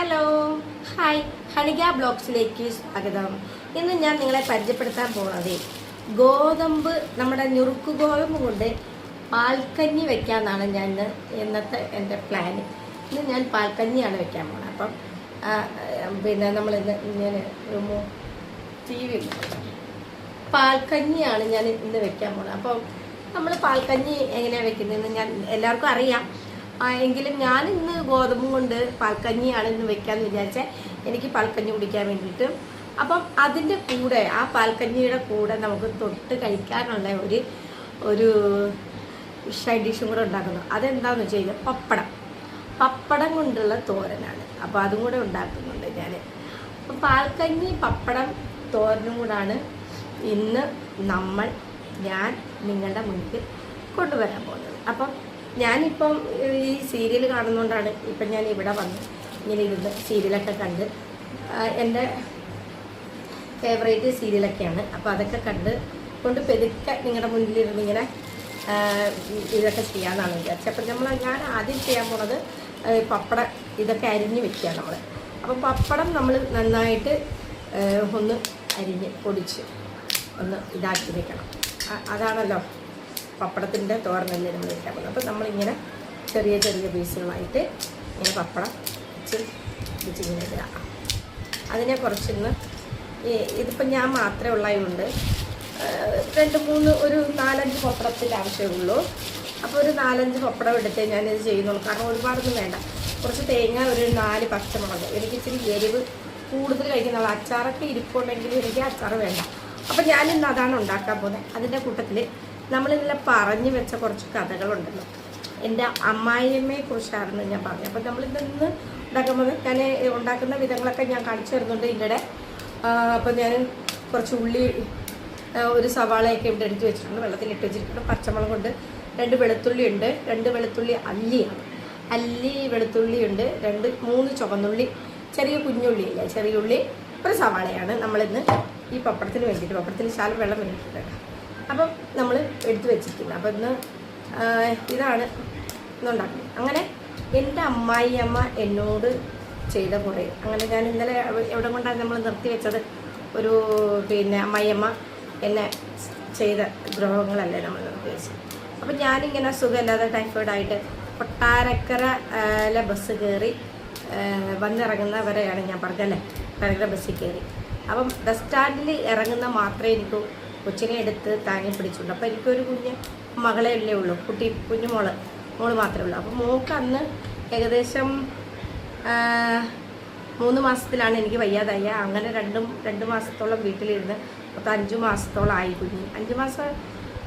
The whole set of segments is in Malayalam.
ഹലോ. ഹായ്. ഹണിക ബ്ലോഗ്സിലേക്ക് സ്വാഗതം. ഇന്ന് ഞാൻ നിങ്ങളെ പരിചയപ്പെടുത്താൻ പോണത് ഗോതമ്പ് നമ്മുടെ ഞുറുക്ക് ഗോതമ്പ് കൊണ്ട് പാൽക്കഞ്ഞി വെക്കാമെന്നാണ് ഞാൻ ഇന്ന് ഇന്നത്തെ എന്റെ പ്ലാൻ ഇന്ന് ഞാൻ പാൽക്കഞ്ഞിയാണ് വെക്കാൻ പോകുന്നത് അപ്പം പിന്നെ നമ്മളിന്ന് ഇങ്ങനെ ഒരു ടി വി പാൽക്കഞ്ഞിയാണ് ഞാൻ ഇന്ന് വെക്കാൻ പോകുന്നത് അപ്പം നമ്മൾ പാൽക്കഞ്ഞി എങ്ങനെയാണ് വെക്കുന്നതെന്ന് ഞാൻ എല്ലാവർക്കും അറിയാം. എങ്കിലും ഞാൻ ഇന്ന് ഗോതമ്പും കൊണ്ട് പാൽക്കഞ്ഞിയാണ് ഇന്ന് വെക്കാമെന്ന് വിചാരിച്ചാൽ എനിക്ക് പാൽക്കഞ്ഞി കുടിക്കാൻ വേണ്ടിയിട്ട്. അപ്പം അതിന്റെ കൂടെ ആ പാൽക്കഞ്ഞിയുടെ കൂടെ നമുക്ക് തൊട്ട് കഴിക്കാനുള്ള ഒരു ഒരു സൈഡ് ഡിഷും കൂടെ ഉണ്ടാക്കുന്നു. അതെന്താണെന്ന് വെച്ച് കഴിഞ്ഞാൽ പപ്പടം. പപ്പടം കൊണ്ടുള്ള തോരനാണ്. അപ്പോൾ അതും കൂടെ ഉണ്ടാക്കുന്നുണ്ട് ഞാൻ അപ്പം പാൽക്കഞ്ഞി പപ്പടം തോരനും കൂടാണ് ഇന്ന് നമ്മൾ ഞാൻ നിങ്ങളുടെ മുന്നിൽ കൊണ്ടുവരാൻ പോകുന്നത്. അപ്പം ഞാനിപ്പം ഈ സീരിയൽ കാണുന്നതുകൊണ്ടാണ് ഇപ്പം ഞാൻ ഇവിടെ വന്ന് ഇങ്ങനെ ഇരുന്ന് സീരിയലൊക്കെ കണ്ട് എന്റെ ഫേവറേറ്റ് സീരിയലൊക്കെയാണ്. അപ്പോൾ അതൊക്കെ കണ്ട് കൊണ്ട് പെതുക്കെ നിങ്ങളുടെ മുന്നിലിരുന്ന് ഇങ്ങനെ ഇതൊക്കെ ചെയ്യാമെന്നാണ് വിചാരിച്ചത്. അപ്പം നമ്മൾ ഞാൻ ആദ്യം ചെയ്യാൻ പോണത് പപ്പടം ഇതൊക്കെ അരിഞ്ഞ് വെക്കുക നമ്മൾ അപ്പം പപ്പടം നമ്മൾ നന്നായിട്ട് ഒന്ന് അരിഞ്ഞ് പൊടിച്ച് ഒന്ന് ഇതാക്കി വെക്കണം. അതാണല്ലോ പപ്പടത്തിന്റെ തോരനല്ലേ നമ്മൾ വെക്കാൻ പോകുന്നത് അപ്പം നമ്മളിങ്ങനെ ചെറിയ ചെറിയ പീസുകളായിട്ട് ഇങ്ങനെ പപ്പടം വെച്ച് വെച്ചിങ്ങനെ ഇടുക അതിനെ കുറച്ചൊന്ന് ഇതിപ്പോൾ ഞാൻ മാത്രമേ ഉള്ളതുകൊണ്ട് രണ്ട് മൂന്ന് ഒരു നാലഞ്ച് പപ്പടത്തിന്റെ ആവശ്യമേ അപ്പോൾ ഒരു നാലഞ്ച് പപ്പടം എടുത്തേ ഞാനിത് ചെയ്യുന്നുള്ളൂ കാരണം ഒരുപാടൊന്നും വേണ്ട. കുറച്ച് തേങ്ങ ഒരു നാല് പച്ചമുളക്. എനിക്ക് ഇച്ചിരി എരിവ് കൂടുതൽ കഴിക്കുന്ന ആൾ അച്ചാറൊക്കെ ഇരിപ്പുണ്ടെങ്കിൽ എനിക്ക് അച്ചാറ് വേണ്ട. അപ്പം ഞാനിന്ന് അതാണ് ഉണ്ടാക്കാൻ പോകുന്നത്. അതിന്റെ കൂട്ടത്തിൽ നമ്മളിന്നലെ പറഞ്ഞു വെച്ച കുറച്ച് കഥകളുണ്ടല്ലോ. എന്റെ അമ്മായിയമ്മയെ കുറിച്ചായിരുന്നു ഞാൻ പറഞ്ഞത്. അപ്പം നമ്മളിന്ന് ഉണ്ടാക്കുമ്പോൾ ഞാൻ ഉണ്ടാക്കുന്ന വിധങ്ങളൊക്കെ ഞാൻ കാണിച്ചു തരുന്നുണ്ട് ഇതിന്റെ അപ്പം ഞാൻ കുറച്ച് ഉള്ളി ഒരു സവാളയൊക്കെ ഇവിടെ എടുത്ത് വെച്ചിട്ടുണ്ട്. വെള്ളത്തിൽ ഇട്ട് വെച്ചിട്ടുണ്ട്. പച്ചമുളക് കൊണ്ട് രണ്ട് വെളുത്തുള്ളി ഉണ്ട്. രണ്ട് വെളുത്തുള്ളി അല്ലിയാണ്. അല്ലി വെളുത്തുള്ളി ഉണ്ട്. രണ്ട് മൂന്ന് ചുവന്നുള്ളി ചെറിയ കുഞ്ഞുള്ളി ഇല്ലേ ചെറിയ ഉള്ളി ഒരു സവാളയാണ് നമ്മളിന്ന് ഈ പപ്പടത്തിന് വേണ്ടിയിട്ട്. പപ്പടത്തിന് ശാലം വെള്ളം വേണ്ടിയിട്ടുണ്ട്. അപ്പം നമ്മൾ എടുത്തു വെച്ചിരിക്കുന്നത്. അപ്പം ഇന്ന് ഇതാണ് ഇന്നുണ്ടാക്കുന്നത് അങ്ങനെ എന്റെ അമ്മായി അമ്മ എന്നോട് ചെയ്ത കുറേ. അങ്ങനെ ഞാൻ ഇന്നലെ എവിടെ കൊണ്ടാണ് നമ്മൾ നിർത്തി വെച്ചത്? ഒരു പിന്നെ അമ്മായിയമ്മ എന്നെ ചെയ്ത ദ്രോഹങ്ങളല്ലേ നമ്മൾ നിർത്തി വെച്ചത്. അപ്പം ഞാനിങ്ങനെ സുഖമില്ലാതെ ടൈഫോയിഡായിട്ട് കൊട്ടാരക്കര ആ, ലെ ബസ് കയറി വന്നിറങ്ങുന്നവരെയാണ് ഞാൻ പറഞ്ഞല്ലേ കൊട്ടാരക്കര ബസ്സിൽ കയറി. അപ്പം ബസ് സ്റ്റാൻഡിൽ ഇറങ്ങുന്ന മാത്രമേ എനിക്ക് കൊച്ചിനെ എടുത്ത് താങ്ങി പിടിച്ചുണ്ട് അപ്പോൾ എനിക്കൊരു കുഞ്ഞ് മകളെ അല്ലേ ഉള്ളൂ. കുട്ടി കുഞ്ഞു മോൾ മോൾ മാത്രമേ ഉള്ളൂ. അപ്പോൾ മോൾക്ക് അന്ന് ഏകദേശം മൂന്ന് മാസത്തിലാണ് എനിക്ക് വയ്യാതായ. അങ്ങനെ രണ്ടും രണ്ട് മാസത്തോളം വീട്ടിലിരുന്ന് മൊത്തം അഞ്ച് മാസത്തോളം ആയി കുഞ്ഞ്. അഞ്ച് മാസം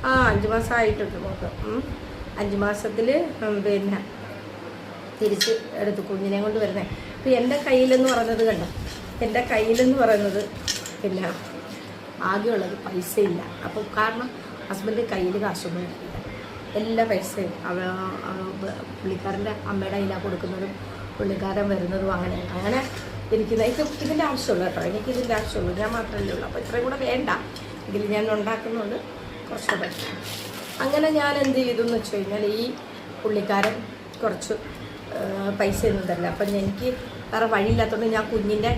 ആ അഞ്ച് മാസം ആയിട്ടുണ്ട് മോൾക്ക്. അഞ്ച് മാസത്തിൽ പിന്നെ തിരിച്ച് എടുത്ത് കുഞ്ഞിനെ കൊണ്ട് വരുന്നത് ഇപ്പം എന്റെ കയ്യിലെന്ന് പറയുന്നത് കണ്ടോ? എന്റെ കയ്യിലെന്ന് പറയുന്നത് പിന്നെ ആകെയുള്ളത് പൈസയില്ല. അപ്പോൾ കാരണം ഹസ്ബൻഡ് കയ്യിൽ കാശൊന്നും എല്ലാ പൈസയും അവ പുള്ളിക്കാരന്റെ അമ്മയുടെ കയ്യിലാണ് കൊടുക്കുന്നതും പുള്ളിക്കാരൻ വരുന്നതും അങ്ങനെ അങ്ങനെ എനിക്ക് ഇത് ഇതിന്റെ ആവശ്യമുള്ളൂ കേട്ടോ. എനിക്ക് ഇതിന്റെ ആവശ്യമുള്ളൂ ഞാൻ മാത്രമല്ലേ ഉള്ളൂ. അപ്പോൾ ഇത്രയും കൂടെ വേണ്ട. എങ്കിലും ഞാൻ ഉണ്ടാക്കുന്നുണ്ട്. കുറച്ച് പൈസ. അങ്ങനെ ഞാൻ എന്ത് ചെയ്തു എന്ന് വെച്ച് കഴിഞ്ഞാൽ ഈ പുള്ളിക്കാരൻ കുറച്ച് പൈസ ഒന്നും തരില്ല. അപ്പം എനിക്ക് വേറെ വഴിയില്ലാത്തതുകൊണ്ട് ഞാൻ കുഞ്ഞിന്റെ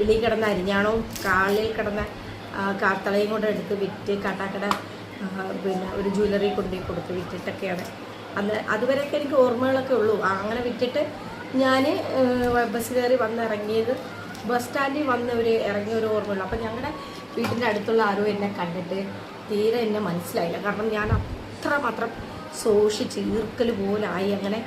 ഇളി കിടന്ന അരിഞ്ഞാണോ കാളിൽ കിടന്ന ആ, കാത്തളയും കൂടെ എടുത്ത് വിറ്റ് കടാക്കട പിന്നെ ഒരു ജ്വല്ലറി കൊണ്ടുപോയി കൊടുത്ത് വിറ്റിട്ടൊക്കെയാണ്. അന്ന് അതുവരെയൊക്കെ എനിക്ക് ഓർമ്മകളൊക്കെ ഉള്ളൂ. അങ്ങനെ വിറ്റിട്ട് ഞാൻ ബസ് കയറി വന്നിറങ്ങിയത് ബസ് സ്റ്റാൻഡിൽ വന്ന് ഒരു ഇറങ്ങിയ ഒരു ഓർമ്മയുള്ളൂ. അപ്പം ഞങ്ങളുടെ വീട്ടിന്റെ അടുത്തുള്ള ആരോ എന്നെ കണ്ടിട്ട് തീരെ എന്നെ മനസ്സിലായില്ല. കാരണം ഞാൻ അത്ര അത്രമാത്രം സൂക്ഷിച്ച് ഈർക്കൽ പോലായി അങ്ങനെ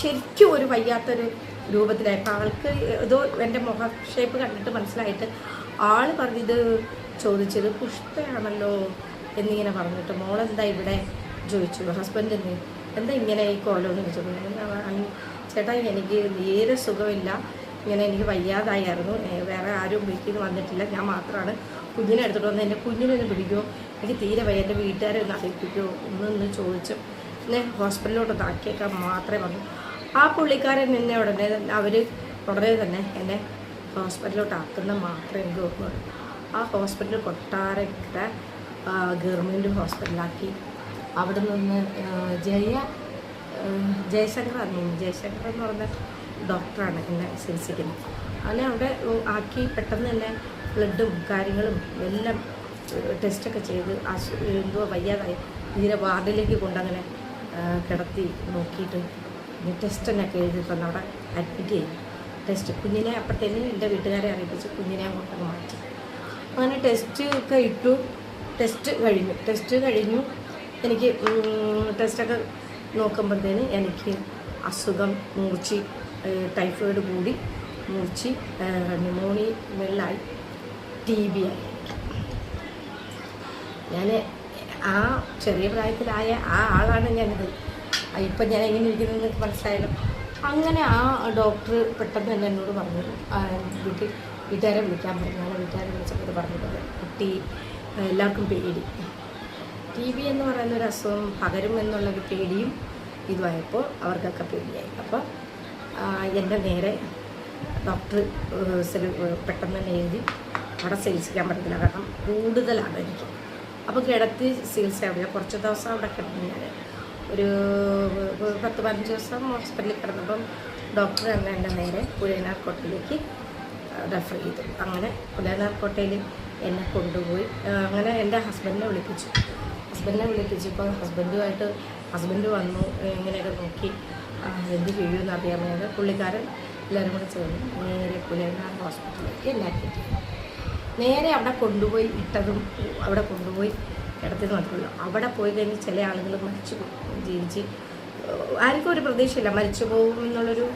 ശരിക്കും ഒരു വയ്യാത്തൊരു രൂപത്തിലായി. അപ്പോൾ ആൾക്ക് ഏതോ എന്റെ മുഖ ഷേപ്പ് കണ്ടിട്ട് മനസ്സിലായിട്ട് ആൾ പറഞ്ഞത് ചോദിച്ചത് പുഷ്പയാണല്ലോ എന്നിങ്ങനെ പറഞ്ഞിട്ട് മോളെന്താ ഇവിടെ? ചോദിച്ചു. ഹസ്ബൻഡ് എന്ത് ഇങ്ങനെ ഈ കോലമെന്ന് ചോദിച്ചു ചേട്ടാ എനിക്ക് നേരെ സുഖമില്ല. ഇങ്ങനെ എനിക്ക് വയ്യാതായിരുന്നു. വേറെ ആരും വീട്ടിൽ വന്നിട്ടില്ല. ഞാൻ മാത്രമാണ് കുഞ്ഞിനെ എടുത്തിട്ട് വന്ന്. എന്റെ കുഞ്ഞിനെ ഒന്ന് പിടിക്കുമോ എനിക്ക് തീരെ വയ്യ. എന്റെ വീട്ടുകാരെ ഒന്ന് അറിയിപ്പിക്കുമോ എന്നൊന്ന് ചോദിച്ചു. എന്നെ ഹോസ്പിറ്റലിലോട്ട് ആക്കിയേക്കാൻ മാത്രമേ വന്നു. ആ പുള്ളിക്കാരൻ എന്നെ ഉടനെ അവർ ഉടനെ തന്നെ എന്നെ ഹോസ്പിറ്റലിലോട്ട് ആക്കുന്ന മാത്രമേ എനിക്ക് ഓർമ്മയുള്ളൂ. ആ ഹോസ്പിറ്റൽ കൊട്ടാരക്കര ഗവൺമെന്റ് ഹോസ്പിറ്റലാക്കി. അവിടെ നിന്ന് ജയ ജയശങ്കർ ആയിരുന്നു ജയശങ്കർ എന്ന് പറഞ്ഞ ഡോക്ടറാണ് എന്നെ ചികിത്സിക്കുന്നത്. അങ്ങനെ അവിടെ ആക്കി പെട്ടെന്ന് തന്നെ ബ്ലഡും കാര്യങ്ങളും എല്ലാം ടെസ്റ്റൊക്കെ ചെയ്ത് അസു എന്തോ വയ്യാതായി. തീരെ വാർഡിലേക്ക് കൊണ്ടങ്ങനെ കിടത്തി നോക്കിയിട്ട് ഇനി ടെസ്റ്റ് തന്നെ എഴുതി തന്നു അവിടെ അഡ്മിറ്റ് ചെയ്തു. ടെസ്റ്റ് കുഞ്ഞിനെ അപ്പോഴത്തേനും എന്റെ വീട്ടുകാരെ അറിയിപ്പിച്ച് കുഞ്ഞിനെ അങ്ങോട്ടങ്ങ് മാറ്റി. അങ്ങനെ ടെസ്റ്റ് ഒക്കെ ഇട്ടു. ടെസ്റ്റ് കഴിഞ്ഞു. ടെസ്റ്റ് കഴിഞ്ഞു. എനിക്ക് ടെസ്റ്റൊക്കെ നോക്കുമ്പോഴത്തേന് എനിക്ക് അസുഖം മൂർച്ചി ടൈഫോയിഡ് കൂടി മൂർച്ചി ന്യൂമോണിയ വെള്ളായി ടി ബി ആയി. ഞാൻ ആ ചെറിയ പ്രായത്തിലായ ആ ആളാണ് ഞാനിത്. ഇപ്പം ഞാൻ എങ്ങനെ ഇരിക്കുന്നതെന്ന് മനസ്സിലായാലും അങ്ങനെ ആ ഡോക്ടർ പെട്ടെന്ന് തന്നെ എന്നോട് പറഞ്ഞു. വീട്ടിൽ വീട്ടുകാരെ വിളിക്കാൻ പറഞ്ഞു ഞാൻ വീട്ടുകാരെ വിളിച്ചപ്പോൾ പറഞ്ഞിട്ടുണ്ട്. കുട്ടി എല്ലാവർക്കും പേടി. ടി ബി എന്ന് പറയുന്ന ഒരു അസുഖം പകരും എന്നുള്ളൊരു പേടിയും ഇതുമായപ്പോൾ അവർക്കൊക്കെ പേടിയായി. അപ്പോൾ എന്റെ നേരെ ഡോക്ടർ സെലു- പെട്ടെന്ന് തന്നെ എഴുതി അവിടെ ചികിത്സിക്കാൻ പറ്റത്തില്ല. കാരണം കൂടുതലാണ് എനിക്ക്. അപ്പോൾ കിടത്തി ചികിത്സ അവിടെ കുറച്ച് ദിവസം അവിടെ കിടന്നു ഞാൻ. ഒരു പത്ത് പതിനഞ്ച് ദിവസം ഹോസ്പിറ്റലിൽ കിടന്നപ്പം ഡോക്ടർ തന്നെ എന്റെ നേരെ പുഴയനാർ കോട്ടയിലേക്ക് റെഫർ ചെയ്തു. അങ്ങനെ പുഴയനാർ കോട്ടയിൽ എന്നെ കൊണ്ടുപോയി. അങ്ങനെ എന്റെ ഹസ്ബൻഡിനെ വിളിപ്പിച്ചു. ഹസ്ബൻഡിനെ വിളിപ്പിച്ചപ്പോൾ ഹസ്ബൻഡുമായിട്ട് ഹസ്ബൻഡ് വന്നു ഇങ്ങനെയൊക്കെ നോക്കി. എന്ത് ചെയ്യുമെന്ന് അറിയാൻ വേണ്ടി പുള്ളിക്കാരൻ എല്ലാവരും കൂടെ ചേർന്ന് നേരെ പുലയനാട് ഹോസ്പിറ്റലിലേക്ക് എല്ലാവരും നേരെ അവിടെ കൊണ്ടുപോയി ഇട്ടതും അവിടെ കൊണ്ടുപോയി കിടത്തി മാത്രമല്ല അവിടെ പോയി കഴിഞ്ഞ് ചില ആളുകൾ മരിച്ചു ജീവിച്ച് ആർക്കും ഒരു പ്രതീക്ഷയില്ല. മരിച്ചു പോകും എന്നുള്ളൊരു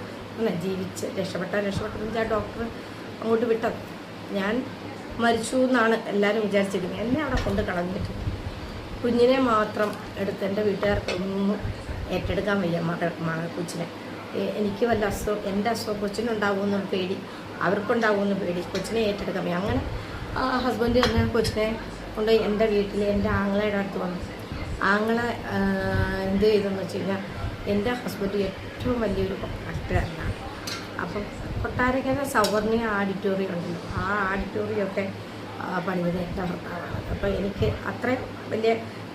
ജീവിച്ച് രക്ഷപ്പെട്ട രക്ഷപ്പെട്ടെന്ന് വെച്ചാൽ ഡോക്ടർ അങ്ങോട്ട് വിട്ടത്. ഞാൻ മരിച്ചു എന്നാണ് എല്ലാവരും വിചാരിച്ചിരുന്നത് എന്നെ അവിടെ കൊണ്ട് കളഞ്ഞിട്ട്. കുഞ്ഞിനെ മാത്രം എടുത്ത് എന്റെ വീട്ടുകാർക്കൊന്നും ഏറ്റെടുക്കാൻ വയ്യ മകൾ കൊച്ചിനെ. എനിക്ക് വല്ല അസുഖം എന്റെ അസുഖം കൊച്ചിനുണ്ടാകുമെന്ന് പേടി അവർക്കുണ്ടാകുമെന്ന് പേടി. കൊച്ചിനെ ഏറ്റെടുക്കാൻ വയ്യ. അങ്ങനെ ഹസ്ബൻഡ് തന്നെ കൊച്ചിനെ കൊണ്ട് എന്റെ വീട്ടിൽ എന്റെ ആങ്ങളയുടെ അടുത്ത് വന്നു. ആങ്ങളെ എന്ത് ചെയ്തെന്ന് വെച്ച് കഴിഞ്ഞാൽ എന്റെ ഹസ്ബൻഡ് ഏറ്റവും വലിയൊരു ആക്ടറാണ് അപ്പം കൊട്ടാരക്കര സൗവർണിക ഓഡിറ്റോറിയം ഉണ്ടല്ലോ. ആ ആഡിറ്റോറിയമൊക്കെ പണിത് എന്റെ ഭർത്താവാണ് അപ്പോൾ എനിക്ക് അത്രയും വലിയ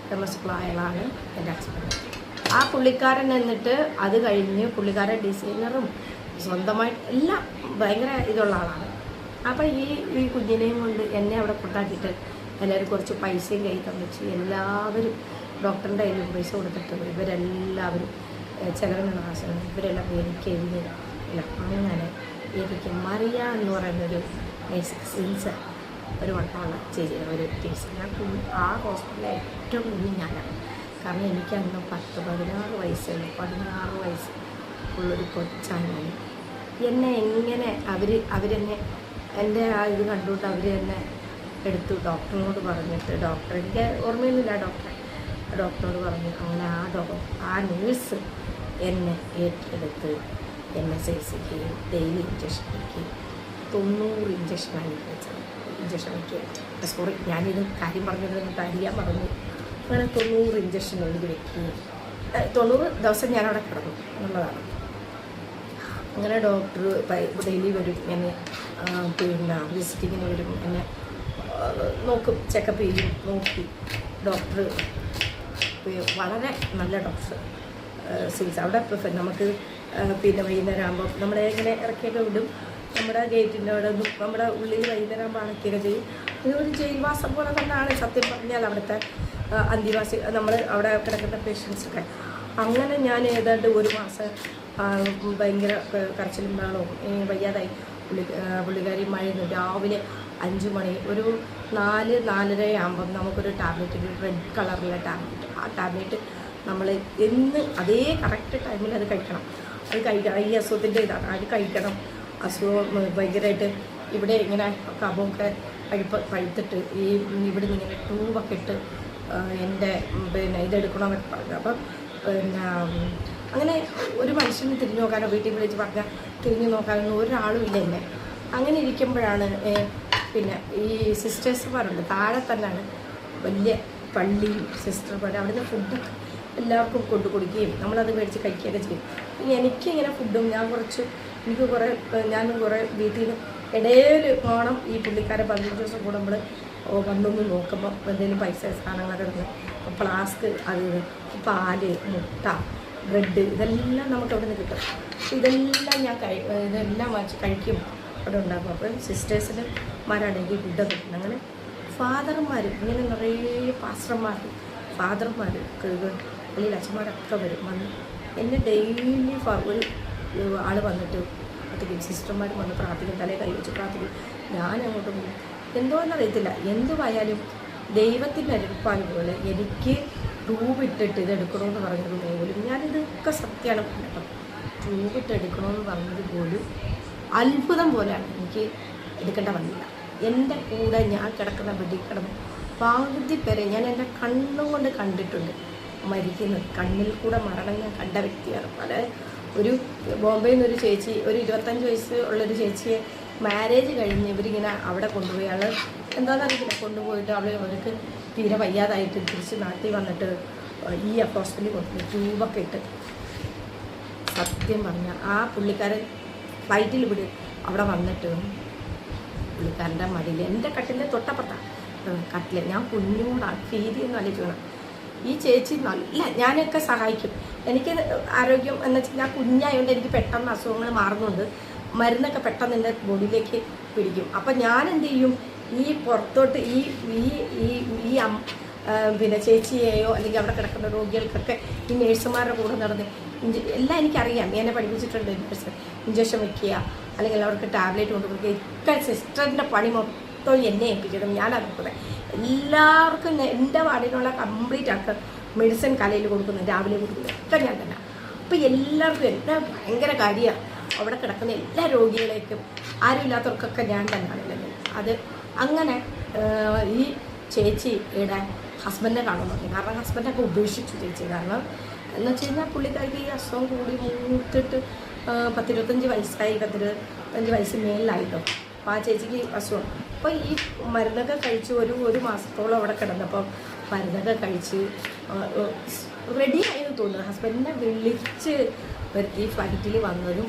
ഫേമസ്ഫുള്ളായ അയാളാണ് എന്റെ ഹസ്ബൻഡ് ആ പുള്ളിക്കാരൻ എന്നിട്ട് അത് കഴിഞ്ഞ് പുള്ളിക്കാരൻ ഡിസൈനറും സ്വന്തമായിട്ട് എല്ലാം ഭയങ്കര ഇതുള്ള ആളാണ്. അപ്പോൾ ഈ ഈ കുഞ്ഞിനെയും കൊണ്ട് എന്നെ അവിടെ കൊണ്ടാക്കിയിട്ട് എല്ലാവരും കുറച്ച് പൈസയും കയ്യിൽ തന്നിച്ച് എല്ലാവരും ഡോക്ടറിന്റെ കയ്യിൽ പൈസ കൊടുത്തിട്ട് ഇവരെല്ലാവരും ചെലവിനുള്ള കാശാണ് ഇവരെല്ലാം എനിക്ക് എഴുതി അങ്ങനെ എനിക്ക് മറിയ എന്ന് പറയുന്നൊരു സിൻസ് ഒരു വട്ടമുള്ള ചേച്ചി ഒരു കുഞ്ഞ് ആ ഹോസ്പിറ്റലിലെ ഏറ്റവും കൂടുതൽ ഞാനാണ്. കാരണം എനിക്ക് അന്ന് പത്ത് പതിനാറ് വയസ്സുള്ളൂ പതിനാറ് വയസ്സ് ഉള്ളൊരു കൊച്ചാണ് ഞാൻ. എന്നെ എങ്ങനെ അവർ അവരെന്നെ എന്റെ ആ ഇത് കണ്ടുകൊണ്ട് അവർ എന്നെ എടുത്തു. ഡോക്ടറിനോട് പറഞ്ഞിട്ട് ഡോക്ടർ എനിക്ക് ഓർമ്മയൊന്നുമില്ല ഡോക്ടറെ. ഡോക്ടറോട് പറഞ്ഞു അങ്ങനെ ആ ഡോക്ടർ ആ നേഴ്സ് എന്നെ ഏറ്റെടുത്ത് എന്നെ ചികിത്സിക്കുകയും ഡെയിലി ഇഞ്ചക്ഷൻ വയ്ക്കുകയും തൊണ്ണൂറ് ഇഞ്ചക്ഷനാണ് വെച്ചത് ഇഞ്ചക്ഷൻ വയ്ക്കുക സോറി ഞാനിത് കാര്യം പറഞ്ഞിരുന്നിട്ട് അറിയാൻ പറഞ്ഞു അങ്ങനെ തൊണ്ണൂറ് ഇഞ്ചക്ഷൻ എഴുതി വയ്ക്കുകയും തൊണ്ണൂറ് ദിവസം ഞാനവിടെ കിടന്നു എന്നുള്ളതാണ്. അങ്ങനെ ഡോക്ടർ ഡെയിലി വരും എന്നെ പിന്നെ വിസിറ്റിങ്ങിന് വരും എന്നെ നോക്കും ചെക്കപ്പ് ചെയ്യും നോക്കി. ഡോക്ടർ വളരെ നല്ല ഡോക്ടർ സീസ് അവിടെ ഇപ്പോൾ നമുക്ക് പിന്നെ വൈകുന്നേരം ആകുമ്പോൾ നമ്മളെ ഇങ്ങനെ ഇറക്കിയൊക്കെ വിടും. നമ്മുടെ ഗേറ്റിന്റെ അവിടെ നമ്മുടെ ഉള്ളിൽ വൈകുന്നേരം ആകുമ്പോൾ അടയ്ക്കുകയൊക്കെ ചെയ്യും ഇത് ഒരു ജയിൽവാസം പോലെ തന്നെയാണ് സത്യം പറഞ്ഞാൽ അവിടുത്തെ അന്തിവാസി നമ്മൾ അവിടെ കിടക്കുന്ന പേഷ്യൻസൊക്കെ. അങ്ങനെ ഞാൻ ഏതാണ്ട് ഒരു മാസം ഭയങ്കര കരച്ചിലും ബഹളവും വയ്യാതായി. പുള്ളി പുള്ളിക്കാരി മഴയുന്നു. രാവിലെ അഞ്ച് മണി ഒരു നാല് നാലര ആകുമ്പം നമുക്കൊരു ടാബ്ലറ്റ് ഒരു റെഡ് കളറിലെ ടാബ്ലറ്റ്. ആ ടാബ്ലറ്റ് നമ്മൾ എന്ന് അതേ കറക്റ്റ് ടൈമിൽ അത് കഴിക്കണം. അത് കഴിക്കണം. ഈ അസുഖത്തിന്റെ ഇതാണ്. അത് കഴിക്കണം? അസുഖം ഭയങ്കരമായിട്ട് ഇവിടെ ഇങ്ങനെ കഫമൊക്കെ പഴുപ്പ് പഴുത്തിട്ട് ഈ ഇവിടെ നിന്ന് ഇങ്ങനെ ട്യൂബൊക്കെ ഇട്ട് എന്റെ പിന്നെ ഇതെടുക്കണമെന്നൊക്കെ പറഞ്ഞു. അപ്പം പിന്നെ അങ്ങനെ ഒരു മനുഷ്യന് തിരിഞ്ഞു നോക്കാനോ വീട്ടിൽ വിളിച്ച് പറഞ്ഞാൽ തിരിഞ്ഞു നോക്കാനൊന്നും ഒരാളും ഇല്ല എന്നെ. അങ്ങനെ ഇരിക്കുമ്പോഴാണ് പിന്നെ ഈ സിസ്റ്റേഴ്സുമാരുണ്ട്. താഴെ തന്നെയാണ് വലിയ പള്ളിയും സിസ്റ്റർമാരും. അവിടുന്ന് ഫുഡൊക്കെ എല്ലാവർക്കും കൊണ്ടു കൊടുക്കുകയും നമ്മളത് മേടിച്ച് കഴിക്കുകയൊക്കെ ചെയ്യും. പിന്നെ എനിക്കിങ്ങനെ ഫുഡും ഞാൻ കുറച്ച് എനിക്ക് കുറേ ഞാൻ കുറേ വീട്ടിൽ നിന്ന് ഇടയിൽ ഓണം ഈ പുള്ളിക്കാരെ പതിനഞ്ച് ദിവസം കൂടുമ്പോൾ വന്നൊന്ന് നോക്കുമ്പോൾ എന്തെങ്കിലും പൈസ സാധനങ്ങളൊക്കെ തന്നു ഫ്ലാസ്ക് അത് പാൽ മുട്ട ബ്രെഡ് ഇതെല്ലാം നമുക്ക് അവിടെ നിന്ന് കിട്ടും ഇതെല്ലാം ഞാൻ കഴി ഇതെല്ലാം വാങ്ങിച്ച് കഴിക്കും അവിടെ ഉണ്ടാക്കും അപ്പം സിസ്റ്റേഴ്സിന് മാരാണെങ്കിൽ ഫുഡൊക്കെ കിട്ടും അങ്ങനെ ഫാദർമാർ ഇങ്ങനെ നിറയെ പാസ്റ്റർമാർ ഫാദർമാർ അല്ലെങ്കിൽ അച്ഛന്മാരൊക്കെ വരും. വന്ന് എന്നെ ഡെയിലി ഒരു ആൾ വന്നിട്ട് പ്രാർത്ഥിക്കും സിസ്റ്റർമാർ വന്ന് പ്രാർത്ഥിക്കും തലേ കൈ വെച്ച് പ്രാർത്ഥിക്കും. ഞാൻ അങ്ങോട്ട് പോകും എന്തോന്നറിയത്തില്ല എന്തുവായാലും ദൈവത്തിന്റെ അടുപ്പാൽ പോലെ എനിക്ക് ട്യൂബിട്ടിട്ട് ഇത് എടുക്കണമെന്ന് പറഞ്ഞത് പോലും ഞാനിതൊക്കെ സത്യമാണ് കേട്ടോ ട്യൂബിട്ട് എടുക്കണമെന്ന് പറഞ്ഞത് പോലും അത്ഭുതം പോലെയാണ്. എനിക്ക് എടുക്കേണ്ട വന്നില്ല എന്റെ കൂടെ ഞാൻ കിടക്കുന്ന ബെഡിൽ കിടന്ന് പകുതി പേരെ ഞാൻ എന്റെ കണ്ണും കൊണ്ട് കണ്ടിട്ടുണ്ട്. മരിക്കുന്നത് കണ്ണിൽ കൂടെ മരണം ഞാൻ കണ്ട വ്യക്തിയാണ്. പല ഒരു ബോംബെയിൽ നിന്നൊരു ചേച്ചി ഒരു ഇരുപത്തഞ്ച് വയസ്സ് ഉള്ളൊരു ചേച്ചിയെ മാരേജ് കഴിഞ്ഞ് ഇവരിങ്ങനെ അവിടെ കൊണ്ടുപോയി. അയാൾ എന്താണെന്ന് അറിയില്ല കൊണ്ടുപോയിട്ട് അവൾ അവർക്ക് തീരെ വയ്യാതായിട്ട് തിരിച്ച് നാട്ടിൽ വന്നിട്ട് ഈ ഹോസ്പിറ്റലിൽ കൊണ്ടുപോയി. ട്യൂബൊക്കെ ഇട്ട്. സത്യം പറഞ്ഞ ആ പുള്ളിക്കാരൻ ഫ്ലൈറ്റിൽ വിട്. അവിടെ വന്നിട്ട് പുള്ളിക്കാരന്റെ മടിയിൽ എന്റെ കട്ടിലെ തൊട്ടപ്പുറത്താണ് കട്ടിലെ. ഞാൻ കുഞ്ഞുകൂടാണ് ഫീതിയൊന്നും ആലോചിക്കണം ഈ ചേച്ചി നല്ല ഞാനൊക്കെ സഹായിക്കും. എനിക്ക് ആരോഗ്യം എന്ന് വെച്ചാൽ ഞാൻ കുഞ്ഞായതുകൊണ്ട് എനിക്ക് പെട്ടെന്ന് അസുഖങ്ങൾ മാറുന്നുണ്ട്. മരുന്നൊക്കെ പെട്ടെന്ന് എന്റെ ബോഡിയിലേക്ക് പിടിക്കും. അപ്പം ഞാൻ എന്ത് ചെയ്യും ഈ പുറത്തോട്ട് ഈ ഈ ഈ ഈ പിന്നെ ചേച്ചിയെയോ അല്ലെങ്കിൽ അവിടെ കിടക്കുന്ന രോഗികൾക്കൊക്കെ ഈ നേഴ്സുമാരുടെ കൂടെ നടന്ന് എല്ലാം എനിക്കറിയാം. എന്നെ പഠിപ്പിച്ചിട്ടുണ്ട് നേഴ്സ് ഇഞ്ചക്ഷൻ വയ്ക്കുക അല്ലെങ്കിൽ അവർക്ക് ടാബ്ലറ്റ് കൊണ്ടുപോയി കൊടുക്കുക ഒക്കെ സിസ്റ്ററിന്റെ പണി മൊത്തം എന്നെ ഏൽപ്പിക്കണം ഞാൻ അതുപോലെ എല്ലാവർക്കും എന്റെ വാടിനുള്ള കംപ്ലീറ്റ് ആൾക്ക് മെഡിസിൻ കലയിൽ കൊടുക്കുന്നു രാവിലെ കൊടുക്കുന്നു. ഒക്കെ ഞാൻ തന്നെ. അപ്പോൾ എല്ലാവർക്കും എന്നെ ഭയങ്കര കാര്യമാണ് അവിടെ കിടക്കുന്ന എല്ലാ രോഗികളേക്കും ആരുമില്ലാത്തവർക്കൊക്കെ ഞാൻ തന്നെയാണ് ഇല്ലെങ്കിൽ അത് അങ്ങനെ ഈ ചേച്ചി ചേച്ചിയുടെ ഹസ്ബൻഡിനെ കാണുന്നു. കാരണം ഹസ്ബൻഡൊക്കെ ഉപേക്ഷിച്ചു ചേച്ചി. കാരണം എന്ന് വെച്ച് കഴിഞ്ഞാൽ പുള്ളിക്കാർക്ക് ഈ അസുഖം കൂടി മൂത്തിട്ട് പത്തിരുപത്തഞ്ച് വയസ്സായി പത്തിരുപത്തഞ്ച് വയസ്സ് മേലിലായിട്ടോ അപ്പോൾ ആ ചേച്ചിക്ക് അസുഖം. അപ്പോൾ ഈ മരുന്നൊക്കെ കഴിച്ച് ഒരു ഒരു മാസത്തോളം അവിടെ കിടന്നപ്പോൾ മരുന്നൊക്കെ കഴിച്ച് റെഡി ആയെന്ന് തോന്നുന്നു. ഹസ്ബൻഡിനെ വിളിച്ച് വരുത്തി ഫ്ലൈറ്റിൽ വന്നതും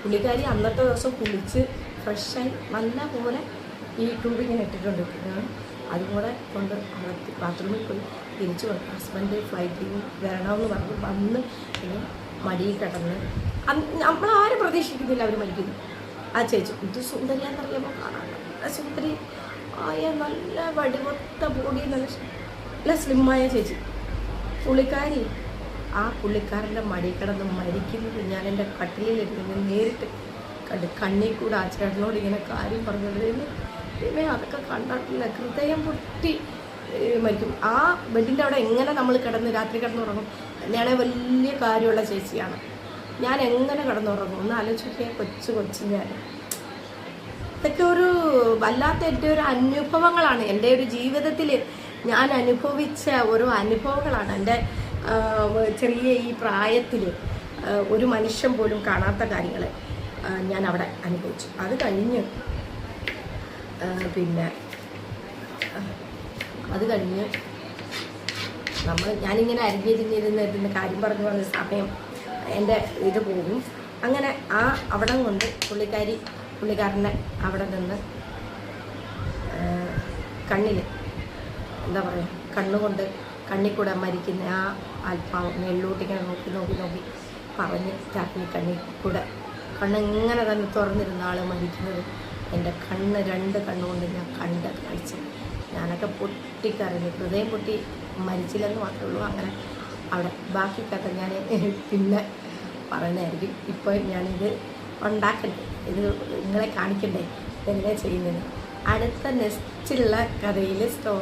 പുള്ളിക്കാരി അന്നത്തെ ദിവസം കുളിച്ച് ഫ്രഷായി നല്ല പോലെ ഈ ട്യൂബ് ഇങ്ങനെ ഇട്ടിട്ടുണ്ട്. അതുകൂടെ അതും കൂടെ കൊണ്ട് ബാത്റൂമിൽ പോയി തിരിച്ചു വന്നു. ഹസ്ബൻഡ് ഫ്ലൈറ്റിൽ വരണമെന്ന് പറഞ്ഞു. വന്ന് പിന്നെ മടിയിൽ കിടന്ന്. നമ്മളാരും പ്രതീക്ഷിക്കുന്നില്ല അവർ മരിക്കുന്നു. ആ ചേച്ചി ഇത് സുന്ദരിയാന്നറിയുമ്പോൾ കാണാൻ സുന്ദരി ആയ നല്ല വടിവൊത്ത ബോഡി നല്ല നല്ല സ്ലിമ്മായ ചേച്ചി. പുള്ളിക്കാരി ആ പുള്ളിക്കാരന്റെ മടി കിടന്ന് മരിക്കുന്നത് ഞാൻ എന്റെ കട്ടിലിലിരുന്ന് നേരിട്ട് കണ്ട് കണ്ണിൽ കൂടെ ആ ചേട്ടനോട് ഇങ്ങനെ കാര്യം പറഞ്ഞിരുന്നു പിന്നെ അതൊക്കെ കണ്ടിട്ടില്ല. ഹൃദയം പൊട്ടി മരിക്കും. ആ ബെഡിന്റെ അവിടെ എങ്ങനെ നമ്മൾ കിടന്ന് രാത്രി കിടന്നുറങ്ങും? ഞാനേ വലിയ കാര്യമുള്ള ചേച്ചിയാണ്. ഞാൻ എങ്ങനെ കിടന്നുറങ്ങും? ഒന്ന് ആലോചിക്കുക കൊച്ചു കൊച്ചു ഞാൻ ഇതൊക്കെ ഒരു വല്ലാത്ത എന്റെ ഒരു അനുഭവങ്ങളാണ്. എന്റെ ഒരു ജീവിതത്തിൽ ഞാൻ അനുഭവിച്ച ഒരു അനുഭവങ്ങളാണ്. എന്റെ ചെറിയ ഈ പ്രായത്തിൽ ഒരു മനുഷ്യൻ പോലും കാണാത്ത കാര്യങ്ങൾ ഞാൻ അവിടെ അനുഭവിച്ചു. അത് കഴിഞ്ഞ് പിന്നെ അത് കഴിഞ്ഞ് നമ്മൾ ഞാനിങ്ങനെ അരിഞ്ഞിരിഞ്ഞിരുന്ന് ഇരുന്ന് കാര്യം പറഞ്ഞു പറഞ്ഞ സമയം എന്റെ ഇത് പോകും അങ്ങനെ ആ അവിടം കൊണ്ട് പുള്ളിക്കാരി പുള്ളിക്കാരനെ അവിടെ നിന്ന് കണ്ണിൽ എന്താ പറയുക കണ്ണുകൊണ്ട് കണ്ണിൽ കൂടെ മരിക്കുന്ന ആ ആത്മാവ് മേളിലോട്ടിങ്ങനെ നോക്കി നോക്കി നോക്കി പറഞ്ഞ് രാത്രി കണ്ണിൽ കൂടെ കണ്ണിങ്ങനെ തന്നെ തുറന്നിരുന്ന ആൾ മരിക്കുന്നത് എന്റെ കണ്ണ് രണ്ട് കണ്ണുകൊണ്ട് ഞാൻ കണ്ട കാഴ്ച ഞാനൊക്കെ പൊട്ടിക്കറിഞ്ഞു ഹൃദയം പൊട്ടി മരിച്ചില്ലെന്ന് മാത്രമേ ഉള്ളൂ. അങ്ങനെ അവിടെ ബാക്കി കഥ ഞാൻ പിന്നെ പറയുന്നതായിരിക്കും ഇപ്പോൾ ഞാനിത് ഉണ്ടാക്കണ്ടേ? ഇത് നിങ്ങളെ കാണിക്കണ്ടേ? എങ്ങനെ ചെയ്യുന്നത് അടുത്ത നെക്സ്റ്റുള്ള കഥയിൽ സ്റ്റോറി